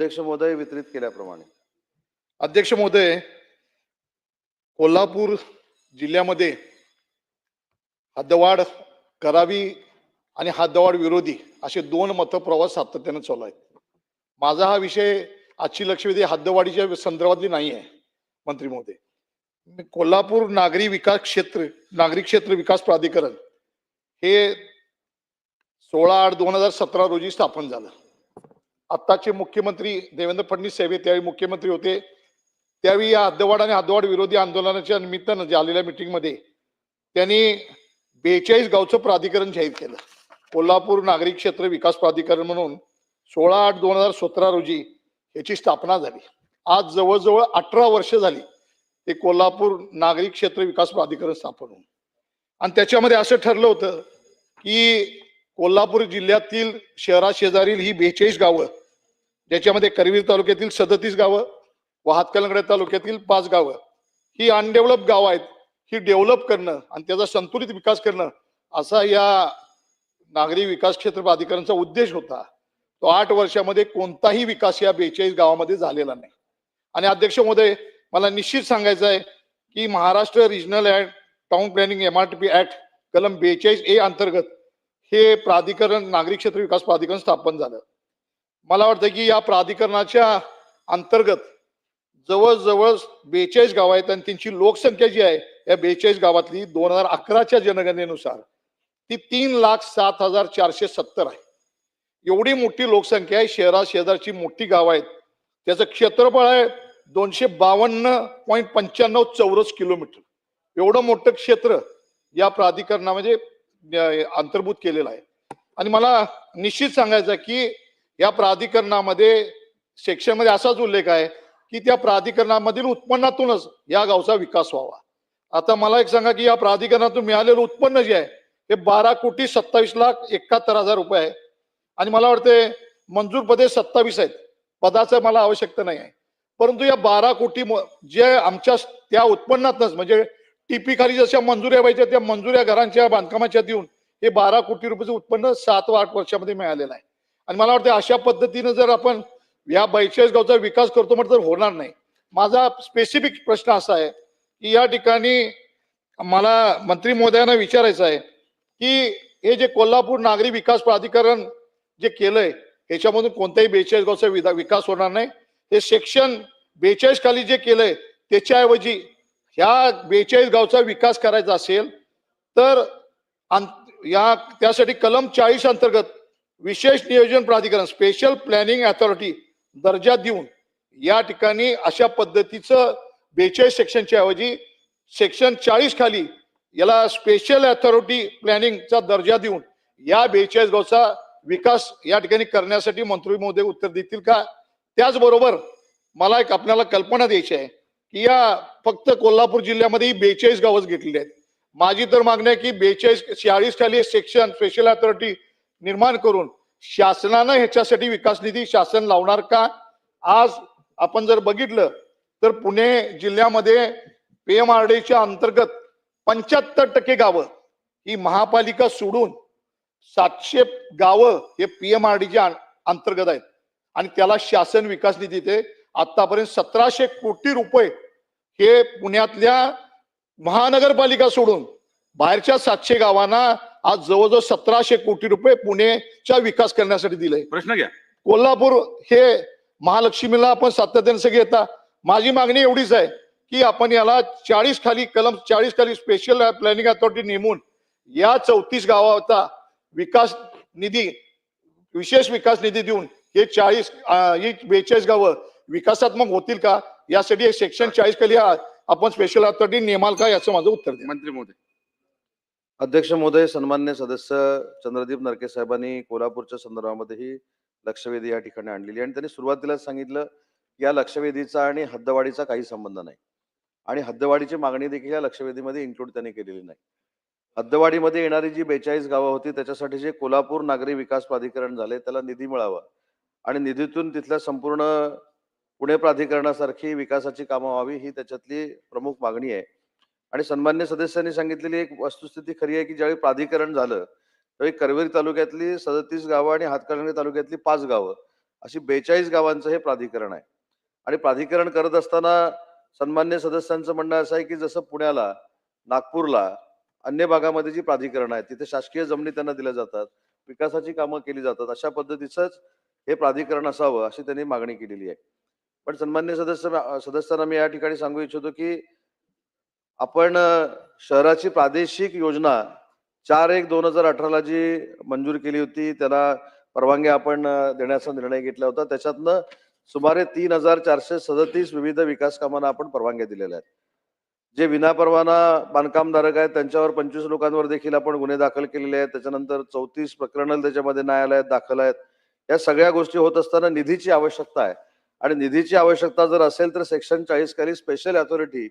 अध्यक्ष महोदय वितरित केल्याप्रमाणे. अध्यक्ष महोदय कोल्हापूर जिल्ह्यामध्ये हद्दवाढ करावी आणि हद्दवाढ विरोधी असे दोन मतं प्रवास सातत्याने चालू आहेत. माझा हा विषय आजची लक्षवेधी हद्दवाढीच्या संदर्भातली नाही आहे मंत्री महोदय. कोल्हापूर नागरी विकास क्षेत्र नागरी क्षेत्र विकास प्राधिकरण हे सोळा आठ दोन हजार सतरा रोजी स्थापन झालं. आत्ताचे मुख्यमंत्री देवेंद्र फडणवीस साहेब त्यावेळी मुख्यमंत्री होते. त्यावेळी या हद्दवाड आणि हद्दवाड विरोधी आंदोलनाच्या निमित्तानं झालेल्या मिटिंगमध्ये त्यांनी बेचाळीस गावचं प्राधिकरण जाहीर केलं. कोल्हापूर नागरिक क्षेत्र विकास प्राधिकरण म्हणून सोळा आठ दोन हजार सतरा रोजी याची स्थापना झाली. आज जवळजवळ अठरा वर्ष झाली ते कोल्हापूर नागरिक क्षेत्र विकास प्राधिकरण स्थापन होऊन आणि त्याच्यामध्ये असं ठरलं होतं की कोल्हापूर जिल्ह्यातील शहराशेजारील ही बेचाळीस गावं ज्याच्यामध्ये करवीर तालुक्यातील सदतीस गावं व हातकलंगडे तालुक्यातील पाच गावं. ही अनडेव्हलप गावं आहेत. ही डेव्हलप करणं आणि त्याचा संतुलित विकास करणं असा या नागरी विकास क्षेत्र प्राधिकरणचा उद्देश होता. तो आठ वर्षामध्ये कोणताही विकास या बेचाळीस गावामध्ये झालेला नाही. आणि अध्यक्ष महोदय मला निश्चित सांगायचं आहे की Maharashtra regional and town planning M R T P act कलम बेचाळीस ए अंतर्गत हे प्राधिकरण नागरी क्षेत्र विकास प्राधिकरण स्थापन झालं. मला वाटतं की या प्राधिकरणाच्या अंतर्गत जवळजवळ बेचाळीस गाव आहेत आणि त्यांची लोकसंख्या जी आहे या बेचाळीस गावातली दोन हजार अकराच्या जनगणनेनुसार ती तीन लाख सात हजार चारशे सत्तर आहे. एवढी मोठी लोकसंख्या आहे शहरा शेजारची मोठी गावं आहेत. त्याचं क्षेत्रफळ आहे दोनशे बावन्न पॉईंट पंच्याण्णव चौरस किलोमीटर. एवढं मोठं क्षेत्र या प्राधिकरणामध्ये अंतर्भूत केलेलं आहे. आणि मला निश्चित सांगायचं की या प्राधिकरणामध्ये सेक्शनमध्ये असाच उल्लेख आहे की त्या प्राधिकरणामधील उत्पन्नातूनच या गावचा विकास व्हावा. आता मला एक सांगा की या प्राधिकरणातून मिळालेलं उत्पन्न जे आहे हे बारा कोटी सत्तावीस लाख एकाहत्तर हजार रुपये आहे. आणि मला वाटते मंजूर पदे सत्तावीस आहेत. पदाचं मला आवश्यकता नाही आहे. परंतु या बारा कोटी म- जे आमच्या त्या उत्पन्नातच म्हणजे टीपी खाली जशा मंजुऱ्या व्हायच्या त्या मंजुऱ्या घरांच्या बांधकामाच्या देऊन हे बारा कोटी रुपयाचं उत्पन्न सात व आठ वर्षामध्ये मिळालेलं आहे. आणि मला वाटतं अशा पद्धतीनं जर आपण या बैचाळीस गावचा विकास करतो म्हटलं तर होणार नाही. माझा स्पेसिफिक प्रश्न असा आहे की या ठिकाणी मला मंत्री महोदयांना विचारायचं आहे की हे जे कोल्हापूर नागरी विकास प्राधिकरण जे केलंय ह्याच्यामधून कोणत्याही बेचाळीस गावचा विदा विकास होणार नाही. हे सेक्शन बेचाळीस खाली जे केलंय त्याच्याऐवजी ह्या बेचाळीस गावचा विकास करायचा असेल तर या त्यासाठी कलम चाळीस अंतर्गत विशेष नियोजन प्राधिकरण स्पेशल प्लॅनिंग अथॉरिटी दर्जा देऊन या ठिकाणी अशा पद्धतीचं बेचाळीस सेक्शनच्या ऐवजी सेक्शन चाळीस खाली याला स्पेशल अथॉरिटी प्लॅनिंगचा दर्जा देऊन या बेचाळीस गावचा विकास या ठिकाणी करण्यासाठी मंत्री महोदय उत्तर देतील का? त्याचबरोबर मला एक आपल्याला कल्पना द्यायची आहे की या फक्त कोल्हापूर जिल्ह्यामध्ये बेचाळीस गावच घेतलेली आहेत. माझी तर मागणी आहे की बेचाळीस चाळीस खाली सेक्शन स्पेशल अथॉरिटी निर्माण करून शासनानं ह्याच्यासाठी विकास निधी शासन लावणार का? आज आपण जर बघितलं तर पुणे जिल्ह्यामध्ये पीएमआरडीच्या अंतर्गत पंच्याहत्तर टक्के गावं ही महापालिका सोडून सातशे गावं हे पीएमआरडीच्या अंतर्गत आहेत. आणि त्याला शासन विकास निधी ते आतापर्यंत सतराशे कोटी रुपये हे पुण्यातल्या महानगरपालिका सोडून बाहेरच्या सातशे गावांना आज जवळजवळ सतराशे कोटी रुपये पुणेच्या विकास करण्यासाठी दिले प्रश्न घ्या. कोल्हापूर हे महालक्ष्मीला आपण सातत्याने सगळे येता माझी मागणी एवढीच आहे की आपण याला चाळीस खाली कलम चाळीस खाली स्पेशल प्लॅनिंग अथॉरिटी नेमून या चौतीस गावाचा विकास निधी विशेष विकास निधी देऊन हे चाळीस ही बेचाळीस गावं विकासात्मक होतील का? यासाठी सेक्शन चाळीस खाली आपण स्पेशल अथॉरिटी नेमाल का याचं माझं उत्तर मंत्री महोदय. अध्यक्ष महोदय सन्मान्य सदस्य चंद्रदीप नरके साहेबांनी कोल्हापूरच्या संदर्भामध्येही लक्षवेधी या ठिकाणी आणलेली आणि त्यांनी सुरुवातीला सांगितलं या लक्षवेधीचा आणि हद्दवाढीचा काही संबंध नाही. आणि हद्दवाढीची मागणी देखील या लक्षवेधीमध्ये इन्क्लूड त्यांनी केलेली नाही. हद्दवाढीमध्ये येणारी जी बेचाळीस गावं होती त्याच्यासाठी जे कोल्हापूर नागरी विकास प्राधिकरण झाले त्याला निधी मिळावा. आणि निधीतून तिथल्या संपूर्ण पुणे प्राधिकरणासारखी विकासाची कामं व्हावी ही त्याच्यातली प्रमुख मागणी आहे. आणि सन्मान्य सदस्यांनी सांगितलेली एक वस्तुस्थिती खरी आहे की ज्यावेळी प्राधिकरण झालं त्यावेळी करवेरी तालुक्यातली सदतीस गावं आणि हातकणंगले तालुक्यातली पाच गावं अशी बेचाळीस गावांचं हे प्राधिकरण आहे. आणि प्राधिकरण करत असताना सन्मान्य सदस्यांचं म्हणणं असं आहे की जसं पुण्याला नागपूरला अन्य भागामध्ये जी प्राधिकरण आहेत तिथे शासकीय जमिनी त्यांना दिल्या जातात विकासाची कामं केली जातात अशा पद्धतीचंच हे प्राधिकरण असावं अशी त्यांनी मागणी केलेली आहे. पण सन्मान्य सदस्य सदस्यांना मी या ठिकाणी सांगू इच्छितो की आपण शहराची प्रादेशिक योजना चार एक दोन हजार अठराला जी मंजूर केली होती त्याला परवानगी आपण देण्याचा निर्णय घेतला होता. त्याच्यातनं सुमारे तीन हजार चारशे सदतीस विविध विकास कामांना आपण परवानग्या दिलेल्या आहेत. जे विनापरवाना बांधकामधारक आहेत त्यांच्यावर पंचवीस लोकांवर देखील आपण गुन्हे दाखल केलेले आहेत. त्याच्यानंतर चौतीस प्रकरणं त्याच्यामध्ये न्यायालयात दाखल आहेत. या सगळ्या गोष्टी होत असताना निधीची आवश्यकता आहे. आणि निधीची आवश्यकता जर असेल तर सेक्शन चाळीस खाली स्पेशल अथॉरिटी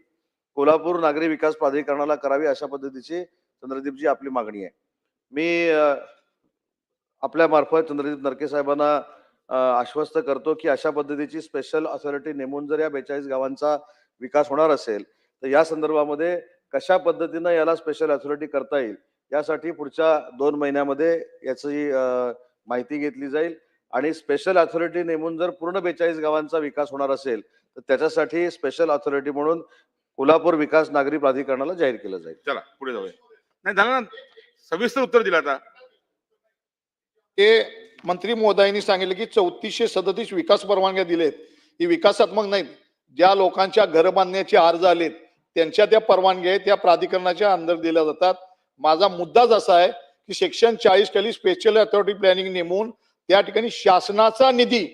कोल्हापूर नागरी विकास प्राधिकरणाला करावी अशा पद्धतीची चंद्रदीपजी आपली मागणी आहे. मी आपल्या मार्फत चंद्रदीप नरके साहेबांना आश्वस्त करतो की अशा पद्धतीची स्पेशल अथॉरिटी नेमून जर या बेचाळीस गावांचा विकास होणार असेल तर या संदर्भामध्ये कशा पद्धतीनं याला स्पेशल अथॉरिटी करता येईल यासाठी पुढच्या दोन महिन्यामध्ये याची माहिती घेतली जाईल आणि स्पेशल अथॉरिटी नेमून जर पूर्ण बेचाळीस गावांचा विकास होणार असेल तर त्याच्यासाठी स्पेशल अथॉरिटी म्हणून कोल्हापूर विकास नागरी प्राधिकरणाला जाहीर केलं जाईल. चला पुढे जाऊया. नाही झालं ना सविस्तर उत्तर दिलं आता. ते मंत्री महोदयांनी सांगितले की चौतीसशे सदतीस विकास परवानग्या दिलेत. ही विकासात्मक नाहीत. ज्या लोकांच्या घर बांधण्याचे अर्ज आलेत त्यांच्या त्या परवानग्या आहेत त्या प्राधिकरणाच्या अंदर दिल्या जातात. माझा मुद्दाच असा आहे की सेक्शन चाळीस खाली स्पेशल अथॉरिटी प्लॅनिंग नेमून त्या ठिकाणी शासनाचा निधी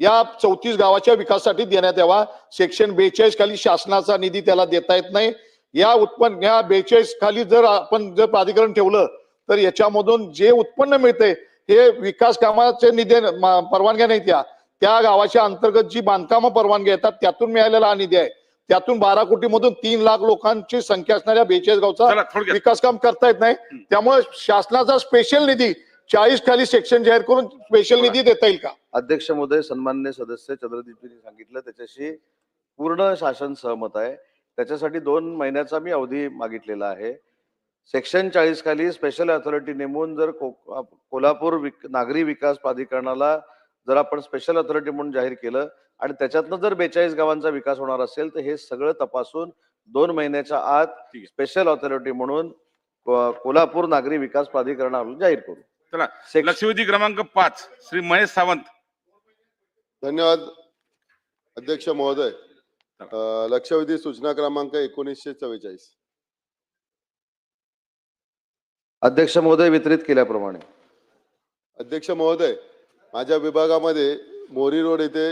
या चौतीस गावाच्या विकासासाठी देण्यात यावा. सेक्शन बेचाळीस खाली शासनाचा निधी त्याला देता येत नाही. या उत्पन्न या बेचाळीस खाली जर आपण जर प्राधिकरण ठेवलं तर याच्यामधून जे उत्पन्न मिळते हे विकास कामाचे निधी परवानग्या नाहीत त्या त्या गावाच्या अंतर्गत जी बांधकाम परवानगी येतात त्यातून मिळालेला हा निधी आहे. त्यातून बारा कोटी मधून तीन लाख लोकांची संख्या असणाऱ्या बेचाळीस गावचा विकास काम करता येत नाही. त्यामुळे शासनाचा स्पेशल निधी चाळीस खाली सेक्शन जाहीर करून स्पेशल निधी देता येईल का? अध्यक्ष महोदय सन्मान्य सदस्य चंद्रदीपजींनी सांगितलं त्याच्याशी पूर्ण शासन सहमत आहे. त्याच्यासाठी दोन महिन्याचा मी अवधी मागितलेला आहे. सेक्शन चाळीस खाली स्पेशल अथॉरिटी नेमून जर को- कोल्हापूर विक- नागरी विकास प्राधिकरणाला जर आपण स्पेशल अथॉरिटी म्हणून जाहीर केलं आणि त्याच्यातनं जर बेचाळीस गावांचा विकास होणार असेल तर हे सगळं तपासून दोन महिन्याच्या आत. स्पेशल अथॉरिटी म्हणून कोल्हापूर नागरी विकास प्राधिकरणाला जाहीर करू. चला. लक्षवेधी क्रमांक पाच श्री महेश सावंत. धन्यवाद अध्यक्ष महोदय. लक्षवेधी सूचना क्रमांक एकोणीसशे चव्वेचाळीस. अध्यक्ष महोदय वितरित केल्याप्रमाणे. अध्यक्ष महोदय माझ्या विभागामध्ये मोरी रोड येथे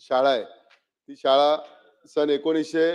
शाळा आहे. ती शाळा सन एकोणीसशे